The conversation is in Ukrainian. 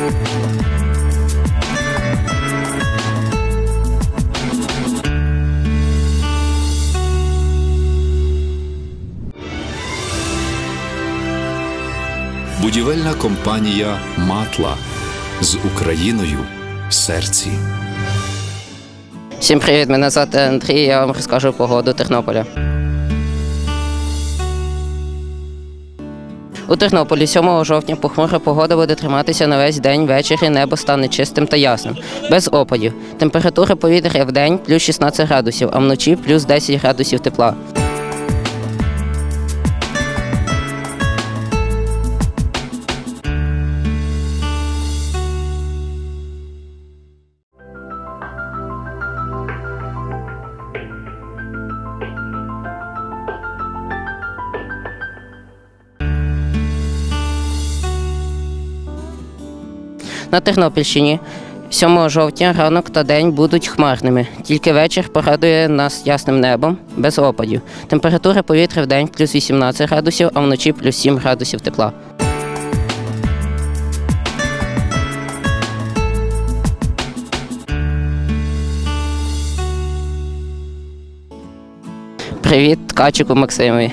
Будівельна компанія Матла з Україною в серці. Всім привіт! Мене звати Андрій. Я вам розкажу погоду Тернополя. У Тернополі 7 жовтня похмура погода буде триматися на весь день. Ввечері небо стане чистим та ясним, без опадів. Температура повітря в день плюс 16 градусів, а вночі плюс 10 градусів тепла. На Тернопільщині 7 жовтня ранок та день будуть хмарними. Тільки вечір порадує нас ясним небом, без опадів. Температура повітря в день плюс 18 градусів, а вночі плюс 7 градусів тепла. Привіт, Ткачику Максимові.